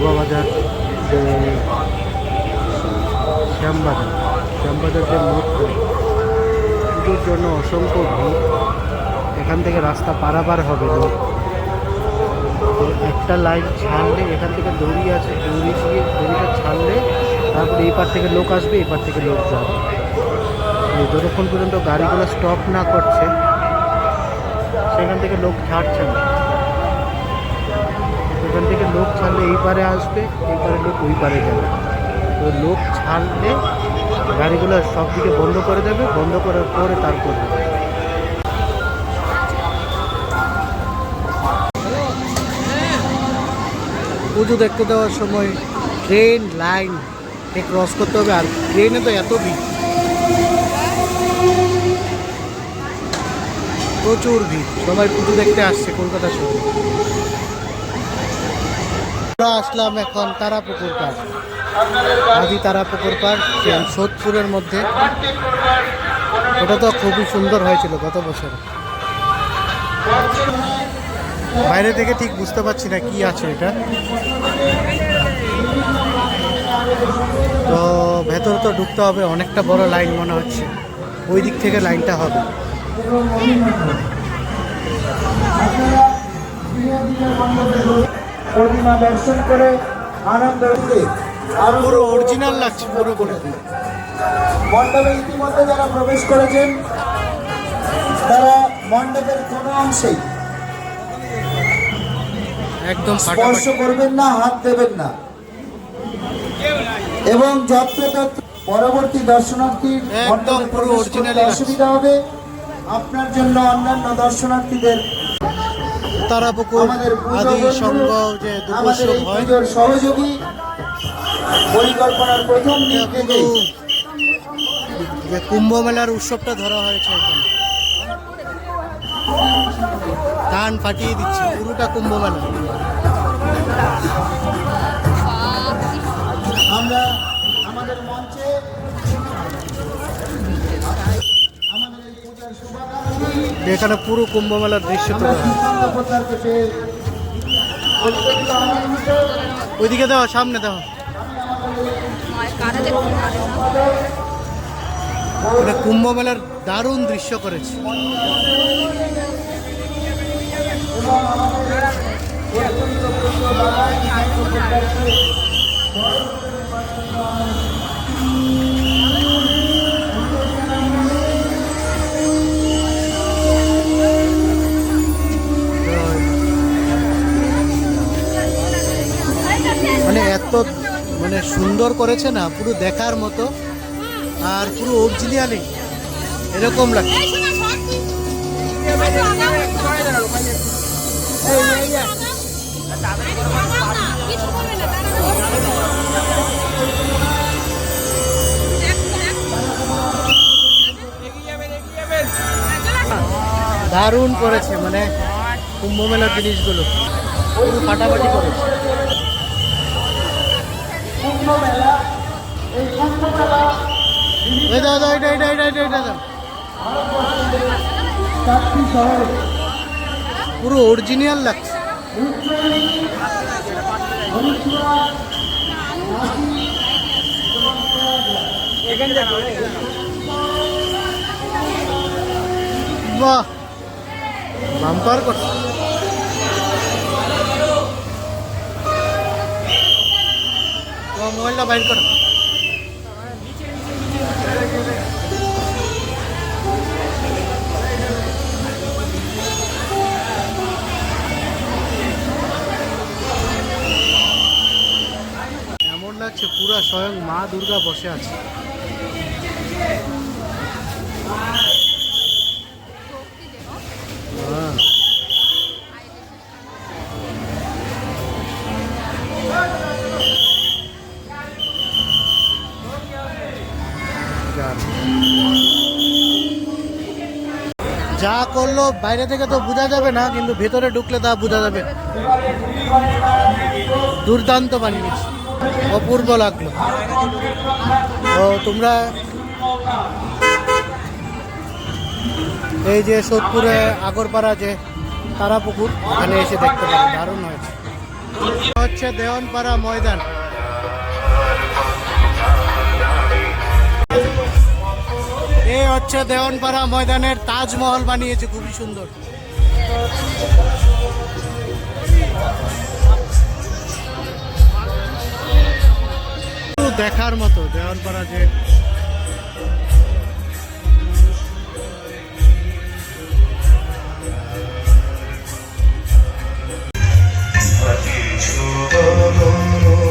শোভাবাজার, যে শ্যামবাজার শ্যামবাজার যে মোট পুজোর জন্য অসংখ্য ভিড়। এখান থেকে রাস্তা পারাপার হবে লোক তো একটা লাইন ছাড়লে, এখান থেকে দড়ি আছে, দড়ি দিয়ে দড়িটা ছাড়লে তারপরে এই পার থেকে লোক আসবে, এই পার থেকে লোক যাবে। যতক্ষণ পর্যন্ত গাড়িগুলো স্টপ না করছে, সেখান থেকে লোক ছাড়ছে না। এখান থেকে লোক ছাড়লে এই পারে আসবে, এই পারে লোক ওই পারে যাবে। তো লোক ছাড়লে গাড়িগুলো সব দিকে বন্ধ করে দেবে, বন্ধ করার পরে তারপর পুজো দেখতে দেওয়ার সময় ট্রেন, লাইন ক্রস করতে হবে, আর ট্রেনে তো এত ভিড়। প্রচুর ভিড়। সবাই পুজো দেখতে আসছে কলকাতা শহরে। আমরা আসলাম এখন তারাপুকুর পার্ক আদি তারাপুকুর পার্ক সোদপুরের মধ্যে। ওটা তো খুবই সুন্দর হয়েছিল গত বছর। বাইরে থেকে ঠিক বুঝতে পারছি না কি আছে এটা। তো ভেতরে তো ঢুকতে হবে, অনেকটা বড় লাইন মনে হচ্ছে। ওই দিক থেকে লাইনটা হবে। প্রতিমা দর্শন করে আনন্দ পুরো অরিজিনাল লাগছে পুরো করে। মণ্ডপে ইতিমধ্যে যারা প্রবেশ করেছেন তারা মণ্ডপের কোনো অংশেই একদম স্পর্শ করবেন না হাত দেবেন না। এবং যত্রতত্র পরবর্তী দর্শনার্থীর অসুবিধা হবে। আপনার জন্য অন্যান্য দর্শনার্থীদের তারাপুকুর আদি সংঘ যে দুর্গোৎসব হয় সহযোগী পরিকল্পনার প্রথম যে কুম্ভ মেলার উৎসবটা ধরা হয়েছে এখানে। কান ফাটিয়ে দিচ্ছে পুরোটা কুম্ভ মেলা। আমরা আমাদের মঞ্চে আমাদের এই পূজার শুভাকাঙ্ক্ষী এখানে পুরো কুম্ভ মেলার দৃশ্য ওইদিকে দাও সামনে এটা কুম্ভ মেলার দারুণ দৃশ্য করেছে। এত মানে সুন্দর করেছে না, পুরো দেখার মতো, আর পুরো অরিজিনালি এরকম লাগে দারুণ করেছে মানে কুম্ভ মেলার জিনিসগুলো। ফাটাফাটি করেছে। মেলা এই মেলা এটা এটা এটা এটা এটা চারটি শহরে পুরো অরিজিনাল লাগছে। বাহ। বাম্পার করছে। মোবাইলটা বাইর করো। এমন লাগছে পুরা স্বয়ং মা দুর্গা বসে আছে। যা করল, বাইরে থেকে তো বোঝা যাবে না, কিন্তু ভেতরে ঢুকলে তা বোঝা যাবে। দুর্দান্ত বানিয়েছে অপূর্ব লাগল। তো তোমরা এই যে সোদপুরে আগরপাড়া যে তারাপুকুর, এখানে এসে দেখতে পারো দারুণ হয়েছে। হচ্ছে দেওয়ানপাড়া ময়দান। হচ্ছে দেওয়ানপাড়া ময়দানের তাজমহল বানিয়েছে খুবই সুন্দর। দেখার মতো দেওয়ানপাড়া যে পুরো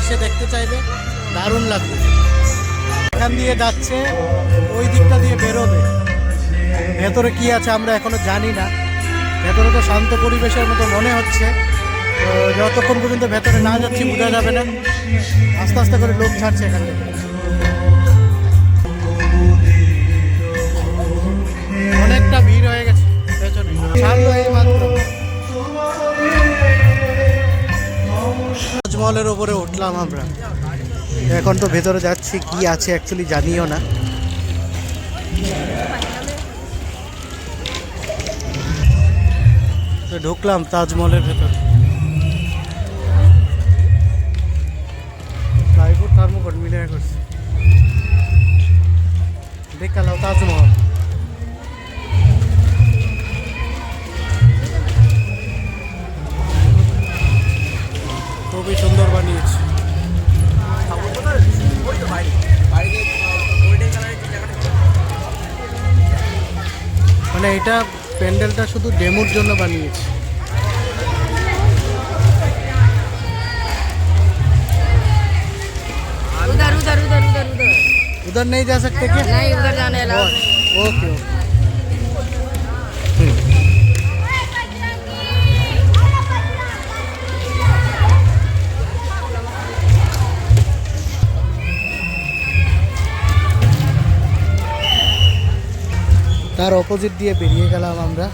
এসে দেখতে চাইবে, দারুণ লাগবে। এখান দিয়ে যাচ্ছে, ওই দিকটা দিয়ে বেরোবে। ভেতরে কি আছে আমরা এখনও জানি না। ভেতরে তো শান্ত পরিবেশের মতো মনে হচ্ছে। যতক্ষণ পর্যন্ত ভেতরে না যাচ্ছি, বোঝা যাবে না। আস্তে আস্তে করে লোক ছাড়ছে এখান থেকে। অনেকটা ভিড় হয়ে গেছে এই ওপরে উঠলাম আমরা। এখন তো ভেতরে যাচ্ছি, কি আছে অ্যাকচুয়ালি জানিও না। ঢুকলাম তাজমহলের ভেতর। প্লাইউড করছে। দেখালাম তাজমহল। এটা প্যান্ডেলটা শুধু ডেমোর জন্য বানিয়েছে उधर उधर उधर उधर उधर उधर नहीं जा सकते क्या नहीं उधर जाने अलाउ नहीं ओके ओके তার অপোজিট দিয়ে বেরিয়ে গেলাম আমরা।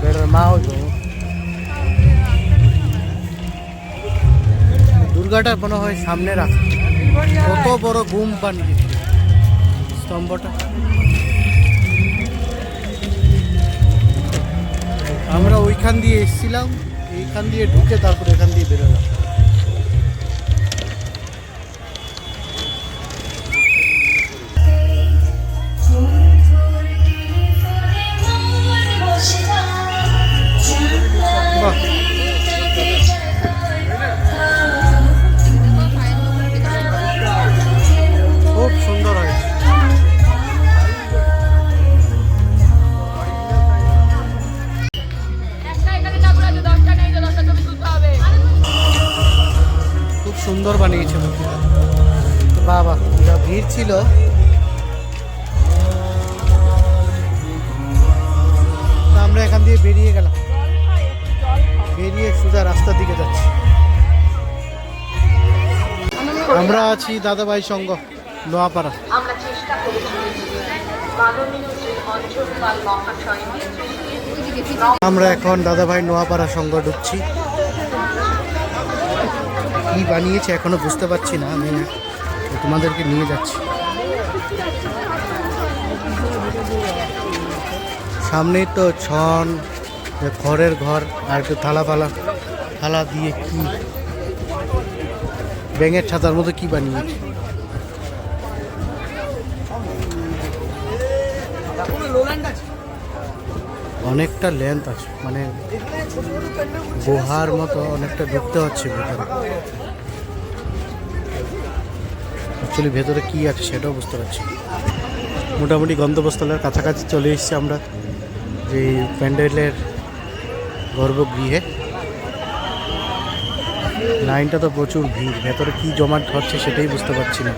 বেটার মা হইতো দুর্গাটা মনে হয় সামনে রাখা। কত বড় গুম বানিয়ে স্তম্ভটা। আমরা ওইখান দিয়ে এসেছিলাম, এইখান দিয়ে ঢুকে তারপর এখান দিয়ে বেরোলাম। সুন্দর বানিয়েছে মূর্তিটা। বাবা যা ভিড় ছিল। আমরা এখান দিয়ে বেরিয়ে গেলাম। বেরিয়ে সোজা রাস্তার দিকে যাচ্ছি। আমরা আছি দাদাভাই সঙ্গ নোয়াপাড়া চেষ্টা আমরা এখন দাদাভাই নোয়াপাড়া সঙ্গ ঢুকছি। কি বানিয়েছে এখনও বুঝতে পারছি না, আমি তোমাদেরকে নিয়ে যাচ্ছি। সামনেই তো ছন খড়ের ঘর, আর একটু থালা ফালা থালা দিয়ে কি? ব্যাঙের ছাতার মতো কি বানিয়েছে? অনেকটা লেন্থ আছে। মানে গুহার মতো অনেকটা ঢুকতে হচ্ছে ভেতরে। অ্যাকচুয়ালি ভেতরে কি আছে সেটাও বুঝতে পারছি মোটামুটি গন্তব্যস্থলের কাছাকাছি চলে এসেছি আমরা যে প্যান্ডেলের গর্ভগৃহে। লাইনটা তো প্রচুর ভিড়, ভেতরে কি জমাট হচ্ছে সেটাই বুঝতে পারছি না।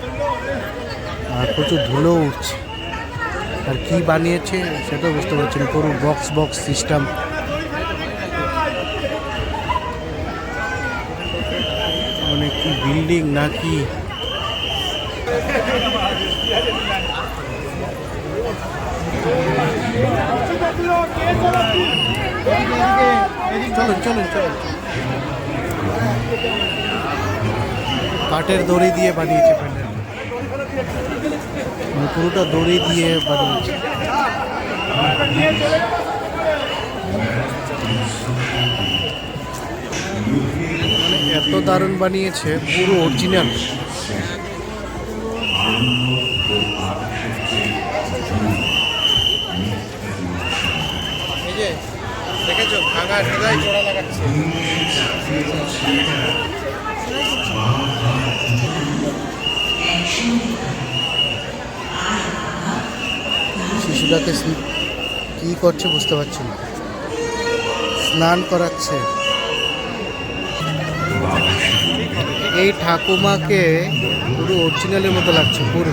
আর প্রচুর ধুলো উঠছে। আর কি বানিয়েছে সেটাও বুঝতে পারছি না পুরো বক্স বক্স সিস্টেম মানে কি বিল্ডিং না কি চলুন চলুন চলুন। কাঠের দড়ি দিয়ে বানিয়েছে প্যান্ডেল পুরোটা দড়ি দিয়ে বানিয়েছে মানে এত দারুণ বানিয়েছে পুরো অরিজিনাল এই যে দেখেছ? ভাঙা হৃদয় জোড়া লাগাচ্ছে। শিশুটাকে কি করছে বুঝতে পারছি না। স্নান করাচ্ছে। এই ঠাকুমাকে পুরো অরিজিনালের মতো লাগছে, পুরো।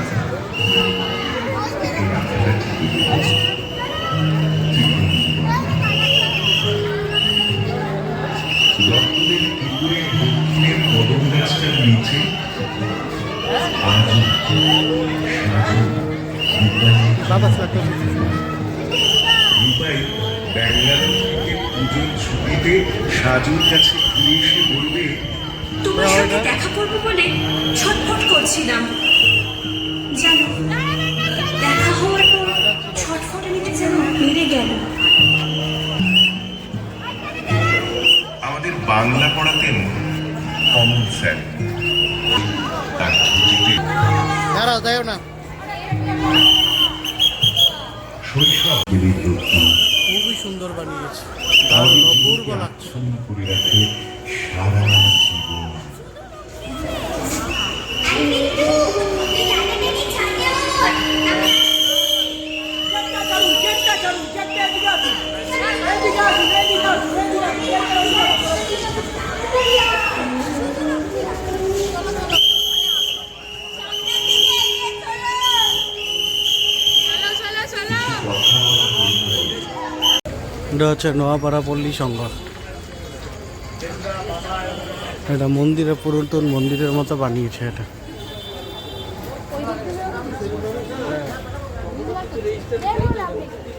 নিচে সাথে রূপাই ব্যাঙ্গালোর থেকে পুজোর ছুটিতে সাজুর কাছে ফিরে এসে বলবে তোমার সাথে দেখা করব বলে ছটফট করছিলাম। জানো দেখা হওয়ার পর ছটফটানিটা যেন বেড়ে গেল। আমাদের বাংলা পড়াতেন কমন স্যার তার ছুটিতে দাঁড়াও দেও না। শৈশব খুবই সুন্দর বানিয়েছে। অপূর্ব লাগছে। করে রাখে সারা জীবন চলো চলো এটা হচ্ছে নোয়াপাড়া পল্লী সংঘ এটা মন্দিরে পুরাতন মন্দিরের মতো বানিয়েছে এটা। হুম